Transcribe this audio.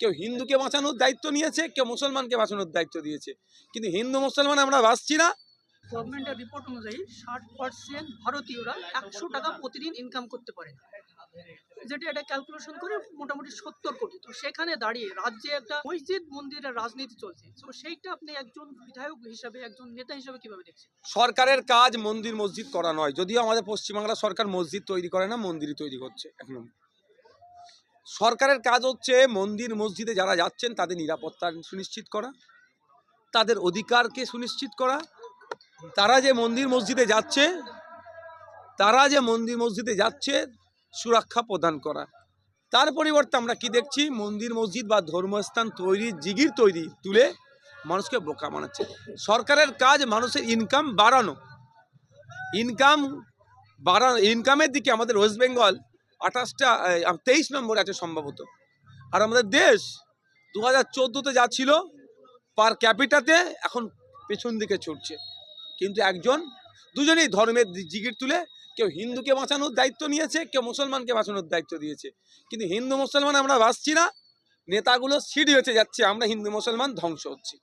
কেউ হিন্দুকে বাঁচানোর দায়িত্ব নিয়েছে কেউ মুসলমানকে বাঁচানোর দায়িত্ব দিয়েছে। কিন্তু হিন্দু মুসলমান আমরা বাঁচছি না। গভর্নমেন্টের রিপোর্ট অনুযায়ী ষাট পার্সেন্ট ভারতীয়রা একশো টাকা প্রতিদিন ইনকাম করতে পারে। যেটা এটা ক্যালকুলেশন করে মোটামুটি সত্তর কোটি। তো সেখানে দাঁড়িয়ে রাজ্যে একটা মসজিদ মন্দিরের রাজনীতি চলছে। তো সেইটা আপনি একজন বিধায়ক হিসাবে একজন নেতা হিসাবে কীভাবে দেখছেন? সরকারের কাজ মন্দির মসজিদ করা নয়। যদিও আমাদের পশ্চিমবাংলা সরকার মসজিদ তৈরি করে না মন্দিরই তৈরি করছে। এক নম্বর সরকারের কাজ হচ্ছে মন্দির, মসজিদে যারা যাচ্ছেন তাদের নিরাপত্তা সুনিশ্চিত করা, তাদের অধিকারকে সুনিশ্চিত করা। তারা যে মন্দির, মসজিদে যাচ্ছে, তারা যে মন্দির, মসজিদে যাচ্ছে, সুরক্ষা প্রদান করা। তার পরিবর্তে আমরা কি দেখছি? মন্দির, মসজিদ বা ধর্মস্থান তৈরি, জিগির তৈরি তুলে মানুষকে বোকা বানাচ্ছে। সরকারের কাজ মানুষের ইনকাম বাড়ানো। ইনকাম বাড়ানো ইনকামের দিকে আমাদের ওয়েস্ট বেঙ্গল আঠাশটা তেইশ নম্বর আছে সম্ভবত। আর আমাদের দেশ দু হাজার চোদ্দোতে যা ছিল, পার ক্যাপিটাতে এখন পেছন দিকে ছুটছে কিন্তু একজন, দুজনেই ধর্মের জিগির তুলে কেউ হিন্দুকে বাঁচানোর দায়িত্ব নিয়েছে, কেউ মুসলমানকে বাঁচানোর দায়িত্ব দিয়েছে। কিন্তু হিন্দু মুসলমান আমরা বাঁচছি না, নেতাগুলো সিঁড়ি হয়েছে যাচ্ছে, আমরা হিন্দু মুসলমান ধ্বংস হচ্ছি।